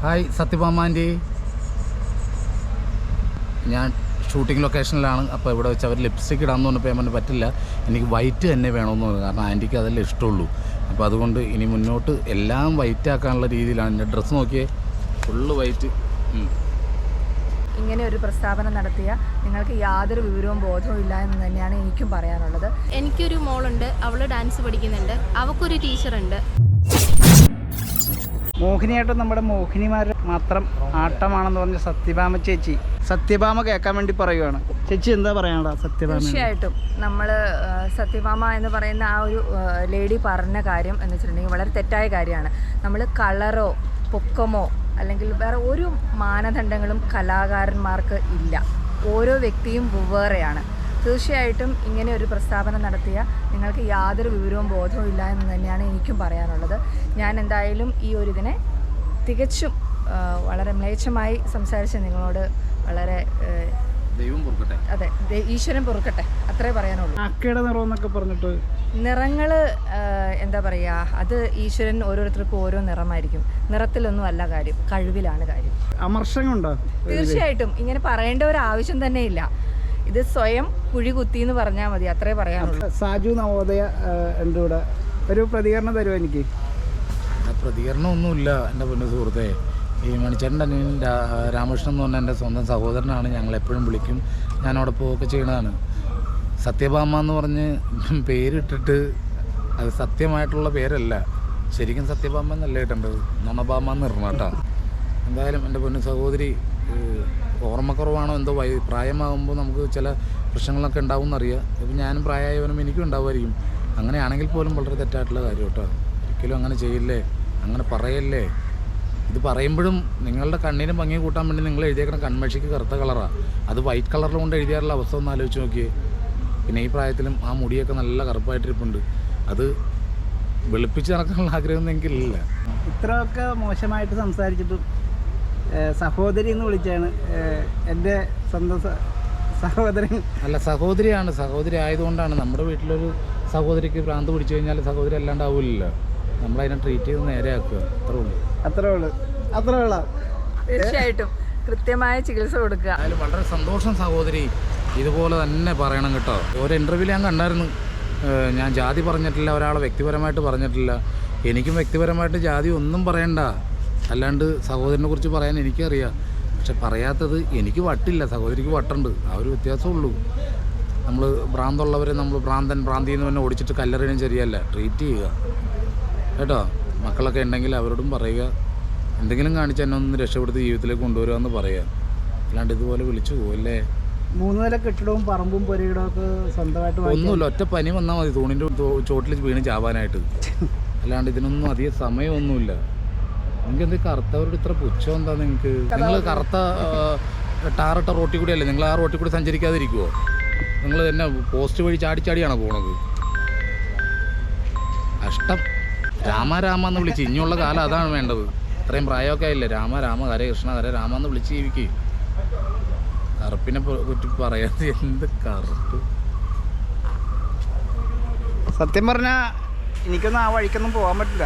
Hi സത്യഭാമാന്റെ. ഞാൻ shooting ലൊക്കേഷനിലാണ്. അപ്പോൾ ഇവിടെ വെച്ച് അവർ ലിപ്സ്റ്റിക് ഇടാമെന്ന് പറഞ്ഞപ്പോൾ ഞാൻ പറഞ്ഞു പറ്റില്ല എനിക്ക് വൈറ്റ് തന്നെ വേണമെന്ന് പറഞ്ഞു. കാരണം ആന്റിക്ക് അതല്ലേ ഇഷ്ടമുള്ളൂ. അപ്പോൾ അതുകൊണ്ട് ഇനി മുന്നോട്ട് എല്ലാം വൈറ്റ് ആക്കാനുള്ള രീതിയിലാണ്. എന്റെ ഡ്രസ്സ് നോക്കിയേ ഫുള്ള് വൈറ്റ്. ഇങ്ങനെ ഒരു പ്രസ്താവന നടത്തിയ നിങ്ങൾക്ക് യാതൊരു വിവരവും ബോധവും ഇല്ല എന്ന് തന്നെയാണ് എനിക്കും പറയാനുള്ളത്. എനിക്കൊരു മോളുണ്ട് അവൾ ഡാൻസ് പഠിക്കുന്നുണ്ട്. അവക്കൊരു ടീച്ചറുണ്ട്. മോഹിനിയാട്ടം നമ്മുടെ മോഹിനിമാർ മാത്രം ആട്ടമാണെന്ന് പറഞ്ഞ സത്യഭാമ ചേച്ചി. സത്യഭാമ കേൾക്കാൻ വേണ്ടി പറയുവാണ്. ചേച്ചി എന്താ പറയാനുള്ള സത്യഭാമ തീർച്ചയായിട്ടും. നമ്മൾ സത്യഭാമ എന്ന് പറയുന്ന ആ ഒരു ലേഡി പറഞ്ഞ കാര്യം എന്ന് വെച്ചിട്ടുണ്ടെങ്കിൽ വളരെ തെറ്റായ കാര്യമാണ്. നമ്മൾ കളറോ പൊക്കമോ അല്ലെങ്കിൽ വേറെ ഒരു മാനദണ്ഡങ്ങളും കലാകാരന്മാർക്ക് ഇല്ല. ഓരോ വ്യക്തിയും വെവ്വേറെയാണ്. തീർച്ചയായിട്ടും ഇങ്ങനെ ഒരു പ്രസ്താവന നടത്തിയ നിങ്ങൾക്ക് യാതൊരു വിവരവും ബോധവും ഇല്ല എന്ന് തന്നെയാണ് എനിക്കും പറയാനുള്ളത്. ഞാൻ എന്തായാലും ഈ ഒരു ഇതിനെ തികച്ചും വളരെ മ്ലേച്ഛമായി സംസാരിച്ച് നിങ്ങളോട് വളരെ ദൈവം പൊറുക്കട്ടെ. അതെ ഈശ്വരൻ പൊറുക്കട്ടെ. അത്രേ പറയാനുള്ളൂ. അക്കയുടെ നിറം എന്നൊക്കെ പറഞ്ഞിട്ട് നിറങ്ങൾ എന്താ പറയുക അത് ഈശ്വരൻ ഓരോരുത്തർക്കും ഓരോ നിറമായിരിക്കും. നിറത്തിലൊന്നും അല്ല കാര്യം കഴിവിലാണ് കാര്യം. അമർഷങ്ങളുണ്ടോ? തീർച്ചയായിട്ടും. ഇങ്ങനെ പറയേണ്ട ഒരു ആവശ്യം തന്നെ ഇല്ല. ഇത് സ്വയം കുഴി കുത്തി എന്ന് പറഞ്ഞാൽ മതി അത്രേ പറയാനുള്ളൂ. സാജു നവോദയ ഉണ്ട് ഇവിടെ ഒരു പ്രതികരണം തരുമോ എനിക്ക്? പ്രതികരണം ഒന്നുമില്ല എന്റെ പൊന്നു സുഹൃത്തെ. ഈ മണിച്ചേട്ടന്റെ അനിയൻ രാ- രാമകൃഷ്ണൻ എന്ന് പറഞ്ഞ എന്റെ സ്വന്തം സഹോദരനാണ് ഞങ്ങൾ എപ്പോഴും വിളിക്കും. ഞാൻ അവിടെ പോവുകയൊക്കെ ചെയ്യണതാണ്. സത്യഭാമ എന്ന് പറഞ്ഞ് പേരിട്ടിട്ട് അത് സത്യമായിട്ടുള്ള പേരല്ല. ശരിക്കും സത്യഭാമ എന്നല്ല ഇട്ടേണ്ടത് നണഭാമ എന്ന് കേട്ടോ എന്തായാലും എന്റെ പൊന്നു സഹോദരി ഓർമ്മക്കുറവാണോ എന്തോ വൈ പ്രായമാകുമ്പോൾ നമുക്ക് ചില പ്രശ്നങ്ങളൊക്കെ ഉണ്ടാവും എന്നറിയാം ഇപ്പം ഞാനും പ്രായമായവനും എനിക്കും ഉണ്ടാവുമായിരിക്കും. അങ്ങനെയാണെങ്കിൽ പോലും വളരെ തെറ്റായിട്ടുള്ള കാര്യം കേട്ടോ. ഒരിക്കലും അങ്ങനെ ചെയ്യില്ലേ? അങ്ങനെ പറയല്ലേ? ഇത് പറയുമ്പോഴും നിങ്ങളുടെ കണ്ണിന് ഭംഗി കൂട്ടാൻ വേണ്ടി നിങ്ങൾ എഴുതിയേക്കണ കൺമഷിക്ക് കറുത്ത കളറാണ് അത് വൈറ്റ് കളറിൽ കൊണ്ട് എഴുതിയാറുള്ള അവസ്ഥ ഒന്ന് ആലോചിച്ച് നോക്കിയേ. പിന്നെ ഈ പ്രായത്തിലും ആ മുടിയൊക്കെ നല്ല കറുപ്പായിട്ടിരിപ്പുണ്ട്. അത് വെളുപ്പിച്ച് നടക്കാനുള്ള ആഗ്രഹമൊന്നും എനിക്കില്ല ഇത്രയൊക്കെ മോശമായിട്ട് സംസാരിച്ചിട്ടും സഹോദരി എന്ന് വിളിച്ചാണ്. എന്റെ സ്വന്തം സഹോദരൻ. അല്ല സഹോദരിയാണ്. സഹോദരി ആയതുകൊണ്ടാണ് നമ്മുടെ വീട്ടിലൊരു സഹോദരിക്ക് ഭ്രാന്ത് പിടിച്ചു കഴിഞ്ഞാൽ സഹോദരി അല്ലാണ്ടാവില്ലല്ലോ. നമ്മളതിനെ ട്രീറ്റ് ചെയ്ത് നേരെയാക്കുക. അത്രേ ഉള്ളൂ. അത്രേ ഉള്ളൂ. അത്രേ ഉള്ളൂ. തീർച്ചയായിട്ടും. കൃത്യമായ ചികിത്സ കൊടുക്കുക. അതിൽ വളരെ സന്തോഷം സഹോദരി. ഇതുപോലെ തന്നെ പറയണം കേട്ടോ. ഒരു ഇന്റർവ്യൂവിൽ ഞാൻ കണ്ടായിരുന്നു. ഞാൻ ജാതി പറഞ്ഞിട്ടില്ല ഒരാളെ വ്യക്തിപരമായിട്ട് പറഞ്ഞിട്ടില്ല. എനിക്കും വ്യക്തിപരമായിട്ട് ജാതി ഒന്നും പറയണ്ട. അല്ലാണ്ട് സഹോദരനെ കുറിച്ച് പറയാൻ എനിക്കറിയാം. പക്ഷെ പറയാത്തത് എനിക്ക് വട്ടില്ല. സഹോദരിക്ക് വട്ടുണ്ട്. ആ ഒരു വ്യത്യാസമുള്ളൂ നമ്മൾ ഭ്രാന്തുള്ളവരെ നമ്മൾ ഭ്രാന്തൻ ഭ്രാന്തി എന്ന് പറഞ്ഞാൽ ഓടിച്ചിട്ട് കല്ലെറിയണം ശരിയല്ല. ട്രീറ്റ് ചെയ്യുക. കേട്ടോ? മക്കളൊക്കെ ഉണ്ടെങ്കിൽ അവരോടും പറയുക. എന്തെങ്കിലും കാണിച്ച് എന്നെ ഒന്ന് രക്ഷപ്പെടുത്തി ജീവിതത്തിലേക്ക് കൊണ്ടുവരിക എന്ന് പറയുക. അല്ലാണ്ട് ഇതുപോലെ വിളിച്ചു പോവല്ലേ? മൂന്ന് നില കെട്ടിടവും പറമ്പും പുരയിടവും ഒക്കെ സ്വന്തമായിട്ട് ഒന്നുമില്ല. ഒറ്റ പനി വന്നാൽ മതി. തൂണിന്റെ ചോട്ടിൽ വീണ് ചാവാനായിട്ട്. അല്ലാണ്ട് ഇതിനൊന്നും അധികം സമയമൊന്നുമില്ല. നിങ്ങൾക്ക് എന്ത് കറുത്തവരുടെ ഇത്ര പുച്ഛം എന്താ നിങ്ങൾക്ക് നിങ്ങൾ കറുത്ത ടാറിട്ട ടാറിട്ട റോട്ടിൽ കൂടിയല്ലേ നിങ്ങൾ ആ റോട്ടിൽ കൂടി സഞ്ചരിക്കാതിരിക്കുമോ നിങ്ങൾ തന്നെ പോസ്റ്റ് വഴി ചാടി ചാടിയാണോ പോണത്? കഷ്ടം. രാമ രാമ എന്ന് വിളിച്ച് ഇനിയുള്ള കാലം അതാണ് വേണ്ടത്. ഇത്രയും പ്രായമൊക്കെ ആയില്ലേ? രാമ രാമ ഹരേ കൃഷ്ണ ഹരേ രാമ എന്ന് വിളിച്ച് ജീവിക്ക്. കറുപ്പിനെ പറ്റി പറയാതെ എന്ത് കറുപ്പ്? സത്യം പറഞ്ഞാൽ എനിക്കൊന്നും ആ വഴിക്കൊന്നും പോകാൻ പറ്റില്ല?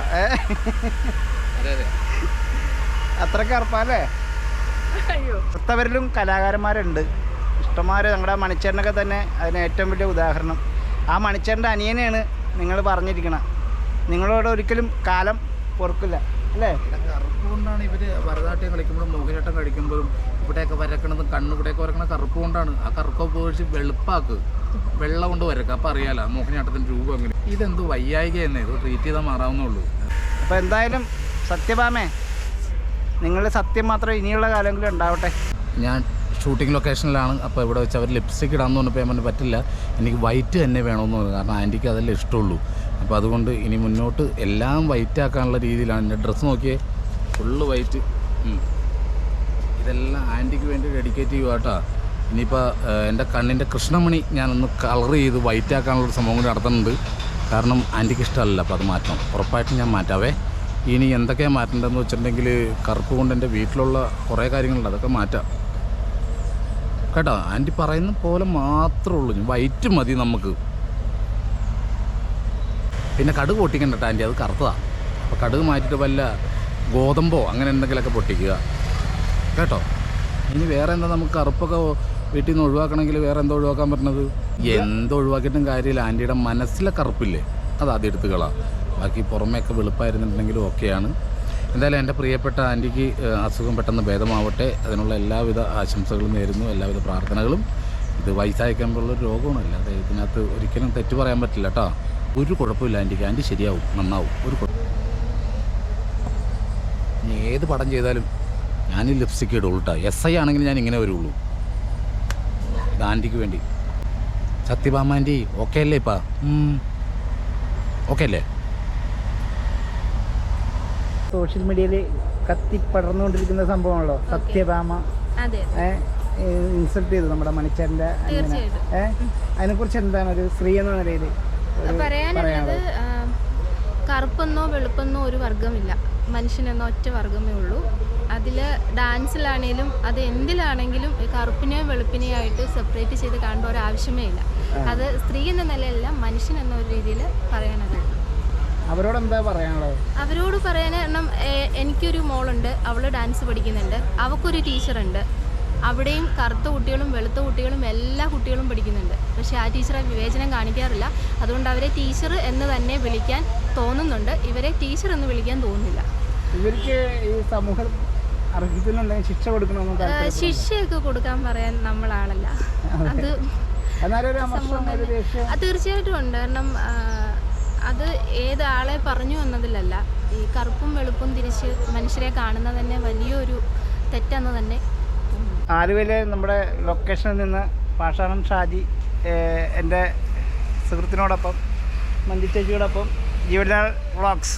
അതെ അതെ. അത്രയ്ക്ക് കറുപ്പല്ലേ അയ്യോ. ഒത്തവരിലും കലാകാരന്മാരുണ്ട്. ഇഷ്ടമാര് നമ്മുടെ മണിച്ചേരനൊക്കെ തന്നെ അതിന് ഏറ്റവും വലിയ ഉദാഹരണം. ആ മണിച്ചേരന്റെ അനിയനെയാണ് നിങ്ങൾ പറഞ്ഞിരിക്കണം. നിങ്ങളോട് ഒരിക്കലും കാലം പൊറുക്കില്ല അല്ലേ? കറുപ്പ് കൊണ്ടാണ് ഇവർ ഭരതനാട്യം കളിക്കുമ്പോഴും മോഹിനിയാട്ടം കഴിക്കുമ്പോഴും ഇവിടെയൊക്കെ വരക്കണത് കണ്ണ് ഇവിടെയൊക്കെ വരക്കണ കറുപ്പ് കൊണ്ടാണ്. ആ കറുപ്പ് ഉപയോഗിച്ച് വെളുപ്പാക്ക് വെള്ളം കൊണ്ട് വരക്കുക അപ്പം അറിയാലോ മോഹിനിയാട്ടത്തിന്റെ രൂപം അങ്ങനെ ഇതെന്ത് വയ്യായിക തന്നെ ഇത് ട്രീറ്റ് ചെയ്താൽ മാറാവുന്നുള്ളൂ അപ്പോൾ എന്തായാലും സത്യഭാമേ നിങ്ങളുടെ സത്യം മാത്രം ഇനിയുള്ള കാലമെങ്കിലും ഉണ്ടാവട്ടെ. ഞാൻ ഷൂട്ടിംഗ് ലൊക്കേഷനിലാണ് അപ്പോൾ ഇവിടെ വെച്ച് അവർ ലിപ്സ്റ്റിക് ഇടാമെന്ന് പറഞ്ഞപ്പോൾ ഞാൻ പറ്റില്ല എനിക്ക് വൈറ്റ് തന്നെ വേണമെന്ന് പറഞ്ഞു. കാരണം ആന്റിക്ക് അതല്ലേ ഇഷ്ടമുള്ളൂ. അപ്പോൾ അതുകൊണ്ട് ഇനി മുന്നോട്ട് എല്ലാം വൈറ്റ് ആക്കാനുള്ള രീതിയിലാണ്. എന്റെ ഡ്രസ്സ് നോക്കിയേ ഫുള്ള് വൈറ്റ് ഇതെല്ലാം ആന്റിക്ക് വേണ്ടി ഡെഡിക്കേറ്റ് ചെയ്യുക കേട്ടോ ഇനിയിപ്പോൾ എന്റെ കണ്ണിന്റെ കൃഷ്ണമണി ഞാനൊന്ന് കളർ ചെയ്ത് വൈറ്റ് ആക്കാനുള്ളൊരു സംഭവം കൂടി നടത്തുന്നുണ്ട്. കാരണം ആന്റിക്ക് ഇഷ്ടമല്ല അപ്പോൾ അത് മാറ്റണം. ഉറപ്പായിട്ടും ഞാൻ മാറ്റാവേ. ഇനി എന്തൊക്കെ മാറ്റേണ്ടതെന്ന് വെച്ചിട്ടുണ്ടെങ്കിൽ കറുപ്പ് കൊണ്ട് എന്റെ വീട്ടിലുള്ള കുറേ കാര്യങ്ങളുണ്ട്. അതൊക്കെ മാറ്റാം. കേട്ടോ ആന്റി പറയുന്ന പോലെ മാത്രമേ ഉള്ളൂ. വൈറ്റ് മതി നമുക്ക്. പിന്നെ കടുക് പൊട്ടിക്കണ്ട ആന്റി അത് കറുത്തതാണ് അപ്പോൾ കടുക് മാറ്റിയിട്ട് വല്ല ഗോതമ്പോ അങ്ങനെ എന്തെങ്കിലുമൊക്കെ പൊട്ടിക്കുക. കേട്ടോ? ഇനി വേറെ എന്താ നമുക്ക് കറുപ്പൊക്കെ വീട്ടിൽ നിന്ന് ഒഴിവാക്കണമെങ്കിൽ വേറെ എന്തോ ഒഴിവാക്കാൻ പറ്റുന്നത് എന്ത് ഒഴിവാക്കിയിട്ടും കാര്യമില്ല. ആന്റിയുടെ മനസ്സിലെ കറുപ്പില്ലേ? അത് ആദ്യം എടുത്തുകളാണ് കളാം ബാക്കി പുറമേയൊക്കെ വെളുപ്പായിരുന്നുണ്ടെങ്കിലും ഓക്കെയാണ്. എന്തായാലും എന്റെ പ്രിയപ്പെട്ട ആന്റിക്ക് അസുഖം പെട്ടെന്ന് ഭേദമാവട്ടെ. അതിനുള്ള എല്ലാവിധ ആശംസകളും നേരുന്നു എല്ലാവിധ പ്രാർത്ഥനകളും. ഇത് വയസ്സായിക്കുമ്പോഴുള്ള ഒരു രോഗമാണല്ല. അതെ ഇതിനകത്ത് ഒരിക്കലും തെറ്റ് പറയാൻ പറ്റില്ല കേട്ടോ. ഒരു കുഴപ്പമില്ല ആന്റിക്ക്. ആന്റി ശരിയാവും നന്നാവും. ഒരു കുഴപ്പം ഏത് പടം ചെയ്താലും ഞാൻ ഈ ലിപ്സ്റ്റിക്ക് ഇടുള്ളൂ കേട്ടോ. എസ് ഐ ആണെങ്കിൽ ഞാൻ ഇങ്ങനെ വരുള്ളൂ. ഇത് ആന്റിക്ക് വേണ്ടി. സത്യഭാമാന്റി ഓക്കെ അല്ലേ ഇപ്പം? ഓക്കെ അല്ലേ? സോഷ്യൽ മീഡിയയിൽ കത്തിപ്പടർന്നുകൊണ്ടിരിക്കുന്ന സംഭവമാണല്ലോ. സത്യഭാമ. ഇൻസൾട്ട് ചെയ്തു നമ്മുടെ മണിച്ചേരന്റെ അതിനെ കുറിച്ച് എന്താണ് ഒരു സ്ത്രീ എന്ന നിലയിൽ പറയാനുള്ളത് കറുപ്പെന്നോ വെളുപ്പെന്നോ ഒരു വർഗമില്ല മനുഷ്യനെന്നോ ഒറ്റ വർഗമേ ഉള്ളൂ. അതിൽ ഡാൻസിലാണേലും അത് എന്തിലാണെങ്കിലും കറുപ്പിനെയും കറുപ്പിനെയോ വെളുപ്പിനെയോ ആയിട്ട് സെപ്പറേറ്റ് ചെയ്ത് കാണേണ്ട ഒരു ആവശ്യമേ ഇല്ല അത് സ്ത്രീ എന്ന നിലയിലല്ല മനുഷ്യൻ എന്ന ഒരു രീതിയിൽ പറയാനുള്ളത്. അവരോട് എന്താ പറയാനുള്ളത്? അവരോട് പറയാൻ കാരണം എനിക്കൊരു മോളുണ്ട് അവൾ ഡാൻസ് പഠിക്കുന്നുണ്ട് അവൾക്കൊരു ടീച്ചറുണ്ട്. അവിടെയും കറുത്ത കുട്ടികളും വെളുത്ത കുട്ടികളും എല്ലാ കുട്ടികളും പഠിക്കുന്നുണ്ട്. പക്ഷെ ആ ടീച്ചറെ വിവേചനം കാണിക്കാറില്ല. അതുകൊണ്ട് അവരെ ടീച്ചർ എന്ന് തന്നെ വിളിക്കാൻ തോന്നുന്നുണ്ട്. ഇവരെ ടീച്ചർ എന്ന് വിളിക്കാൻ തോന്നുന്നില്ല. ഇവർക്ക് ഈ സമൂഹം അർഹിക്കുന്നുണ്ടെങ്കിൽ ശിക്ഷ കൊടുക്കണമെന്ന് ശിക്ഷയൊക്കെ കൊടുക്കാൻ പറയാൻ നമ്മളാണല്ല അത്. തീർച്ചയായിട്ടും ഉണ്ട്. കാരണം അത് ഏത് ആളെ പറഞ്ഞു എന്നതിലല്ല ഈ കറുപ്പും വെളുപ്പും തിരിച്ച് മനുഷ്യരെ കാണുന്നത് തന്നെ വലിയൊരു തെറ്റെന്ന് തന്നെ. ആലുവയിലെ നമ്മുടെ ലൊക്കേഷനിൽ നിന്ന് പാഷാണം ഷാജി എന്റെ സുഹൃത്തിനോടൊപ്പം മഞ്ജു ചേച്ചിയോടൊപ്പം ജീവലാൽ വ്ളോഗ്സ്